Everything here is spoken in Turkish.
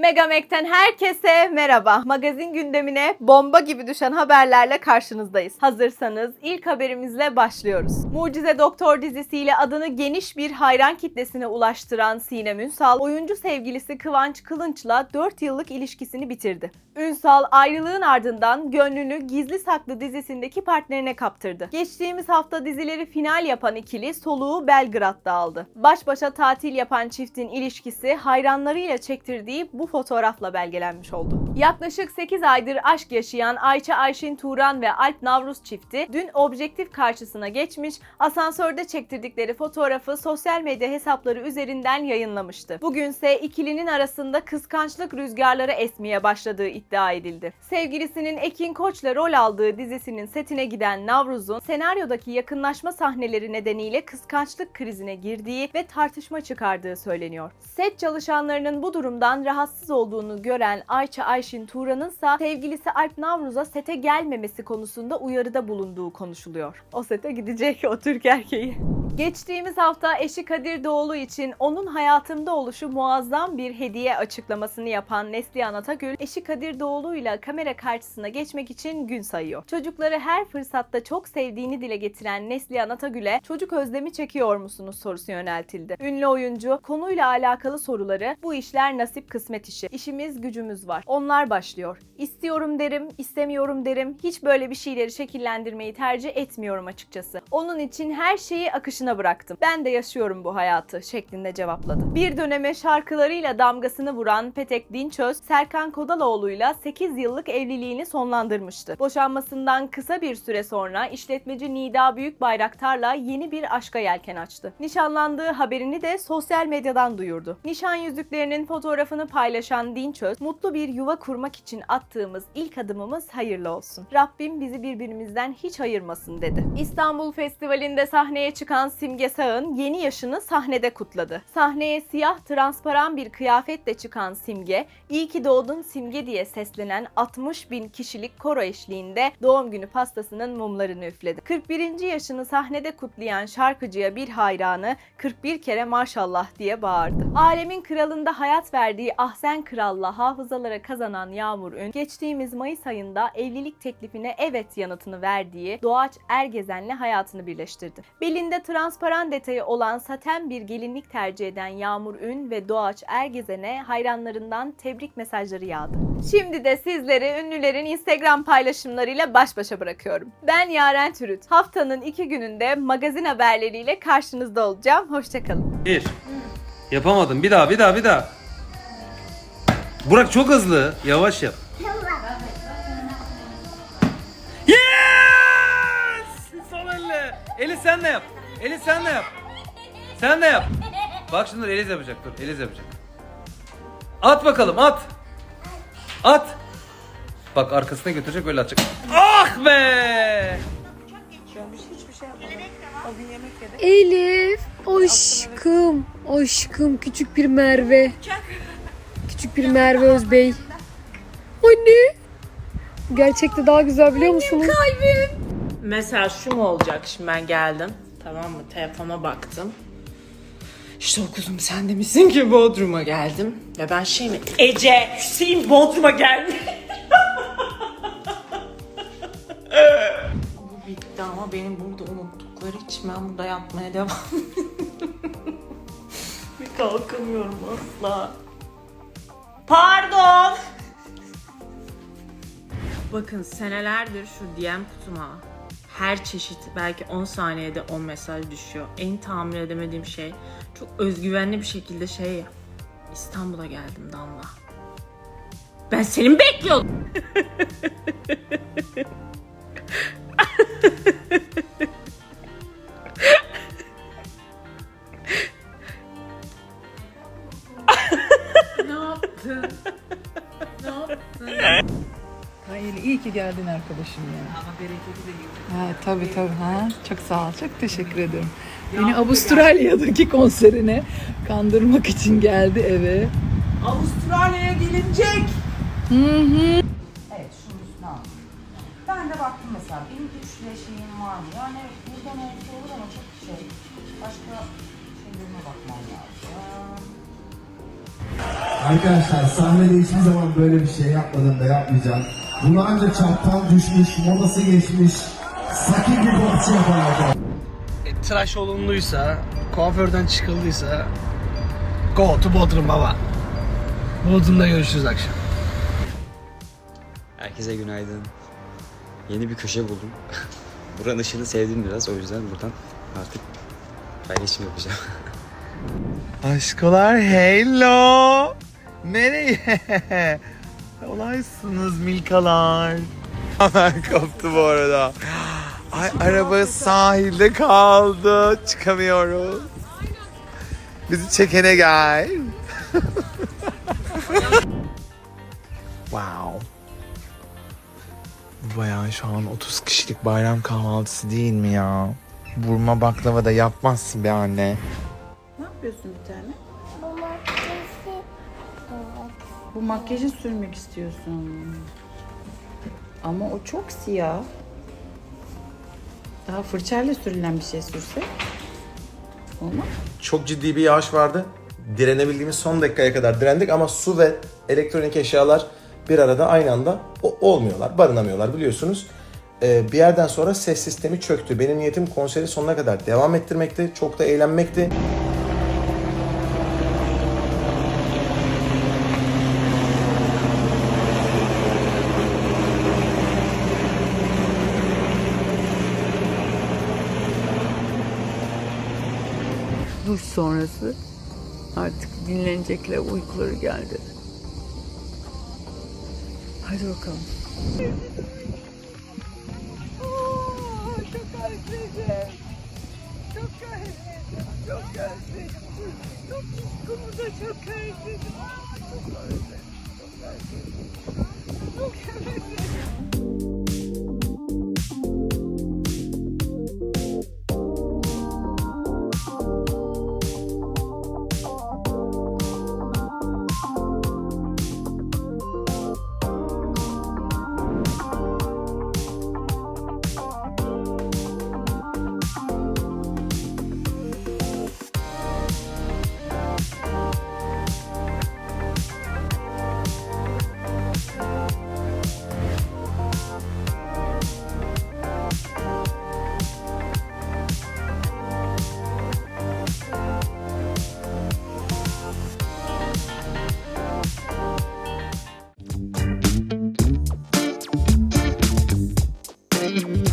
Megamek'ten herkese merhaba. Magazin gündemine bomba gibi düşen haberlerle karşınızdayız. Hazırsanız ilk haberimizle başlıyoruz. Mucize Doktor dizisiyle adını geniş bir hayran kitlesine ulaştıran Sinem Ünsal, oyuncu sevgilisi Kıvanç Kılınç'la 4 yıllık ilişkisini bitirdi. Ünsal ayrılığın ardından gönlünü Gizli Saklı dizisindeki partnerine kaptırdı. Geçtiğimiz hafta dizileri final yapan ikili soluğu Belgrad'da aldı. Baş başa tatil yapan çiftin ilişkisi hayranlarıyla çektirdiği bu fotoğrafla belgelenmiş oldu. Yaklaşık 8 aydır aşk yaşayan Ayça Ayşin Turan ve Alp Navruz çifti dün objektif karşısına geçmiş, asansörde çektirdikleri fotoğrafı sosyal medya hesapları üzerinden yayınlamıştı. Bugünse ikilinin arasında kıskançlık rüzgarları esmeye başladığı iddia edildi. Sevgilisinin Ekin Koç'la rol aldığı dizisinin setine giden Navruz'un senaryodaki yakınlaşma sahneleri nedeniyle kıskançlık krizine girdiği ve tartışma çıkardığı söyleniyor. Set çalışanlarının bu durumdan rahatsız olduğunu gören Ayça Ayşin Turan'ın ise sevgilisi Alp Navruz'a sete gelmemesi konusunda uyarıda bulunduğu konuşuluyor. O sete gidecek o Türk erkeği. Geçtiğimiz hafta eşi Kadir Doğulu için onun hayatımda oluşu muazzam bir hediye açıklamasını yapan Neslihan Atagül, eşi Kadir Doğulu ile kamera karşısına geçmek için gün sayıyor. Çocukları her fırsatta çok sevdiğini dile getiren Neslihan Atagül'e çocuk özlemi çekiyor musunuz sorusu yöneltildi. Ünlü oyuncu konuyla alakalı soruları bu işler nasip kısmet işi. İşimiz gücümüz var. Onlar başlıyor. İstiyorum derim, istemiyorum derim. Hiç böyle bir şeyleri şekillendirmeyi tercih etmiyorum açıkçası. Onun için her şeyi akışına bıraktım. Ben de yaşıyorum bu hayatı şeklinde cevapladı. Bir döneme şarkılarıyla damgasını vuran Petek Dinçöz, Serkan Kodaloğlu'yla 8 yıllık evliliğini sonlandırmıştı. Boşanmasından kısa bir süre sonra işletmeci Nida Büyükbayraktar'la yeni bir aşka yelken açtı. Nişanlandığı haberini de sosyal medyadan duyurdu. Nişan yüzüklerinin fotoğrafını paylaşan Dinçöz, mutlu bir yuva kurmak için attığımız ilk adımımız hayırlı olsun. Rabbim bizi birbirimizden hiç ayırmasın dedi. İstanbul Festivali'nde sahneye çıkan Simge Sağ'ın yeni yaşını sahnede kutladı. Sahneye siyah transparan bir kıyafetle çıkan Simge, iyi ki doğdun Simge diye seslenen 60 bin kişilik koro eşliğinde doğum günü pastasının mumlarını üfledi. 41. yaşını sahnede kutlayan şarkıcıya bir hayranı 41 kere maşallah diye bağırdı. Alemin kralında hayat verdiği Ahsen Kral'la hafızalara kazanan Yağmur Ün, geçtiğimiz Mayıs ayında evlilik teklifine evet yanıtını verdiği Doğaç Ergezen'le hayatını birleştirdi. Belinde transparan detayı olan saten bir gelinlik tercih eden Yağmur Ün ve Doğaç Ergezen'e hayranlarından tebrik mesajları yağdı. Şimdi de sizleri ünlülerin Instagram paylaşımlarıyla baş başa bırakıyorum. Ben Yaren Türüt. Haftanın iki gününde magazin haberleriyle karşınızda olacağım. Hoşçakalın. Bir. Yapamadım. Bir daha, bir daha, bir daha. Burak çok hızlı. Yavaş yap. Yes! Sol elle. Eli sen de yap. Eli sen de yap. Sen de yap. Bak şimdi Eliz yapacak. Dur, Eliz yapacak. At bakalım, at. At. Bak arkasına götürecek öyle atacak. Ah be! Elif, aşkım, aşkım, küçük bir Merve. Küçük bir Merve Özbey. Anne. Gerçekte daha güzel biliyor musunuz? Mesela şu mu olacak şimdi ben geldim. Tamam mı? Telefona baktım. İşte o kuzum sen de misin ki Bodrum'a geldim. Ve ben şey mi? Ece Hüseyin Bodrum'a geldi. Bu bitti ama benim burada unuttukları için ben burada yatmaya devam Bir kalkamıyorum asla. Pardon. Bakın senelerdir şu DM kutuma her çeşit belki 10 saniyede 10 mesaj düşüyor. En tahammül edemediğim şey çok özgüvenli bir şekilde şey. İstanbul'a geldim Damla. Ben seni bekliyordum? Hayır, iyi ki geldin arkadaşım ya. Ama bereketi de Ha, tabii tabii. Ha, çok sağ ol. Çok teşekkür ederim. Beni Avustralya'daki konserine kandırmak için geldi eve. Avustralya'ya gelinecek. Evet şunun üstüne al. Ben de baktım mesela benim üçlü şeyim var mı? Yani evet buradan olsa olur ama çok şey. Başka şeylerime bakmam lazım. Arkadaşlar sahnede hiçbir zaman böyle bir şey yapmadım da yapmayacağım. Bunu ancak çaptan düşmüş, modası geçmiş, sakin bir boksçu yapar E, tıraş olunduysa, kuaförden çıkıldıysa go to Bodrum baba. Bodrum'da görüşürüz akşam. Herkese günaydın. Yeni bir köşe buldum. Buranın ışığını sevdim biraz o yüzden buradan artık paylaşım yapacağım. Aşkolar hello. Nereye? Olaysınız milkalar. Hemen koptu bu arada. Ay araba sahilde kaldı. Çıkamıyoruz. Bizi çekene gel. wow. Bu bayağı şu an 30 kişilik bayram kahvaltısı değil mi ya? Burma baklava da yapmazsın be anne. Ne yapıyorsun bir tane? Bu makyajı sürmek istiyorsun. Ama o çok siyah. Daha fırçayla sürülen bir şey sürsek. Olmaz. çok ciddi bir yağış vardı. Direnebildiğimiz son dakikaya kadar direndik ama su ve elektronik eşyalar bir arada aynı anda olmuyorlar, barınamıyorlar biliyorsunuz. Ee, bir yerden sonra ses sistemi çöktü. Benim niyetim konseri sonuna kadar devam ettirmekti. Çok da eğlenmekti. Duş sonrası artık dinlenecekler uykuları geldi. Hadi bakalım. Bye.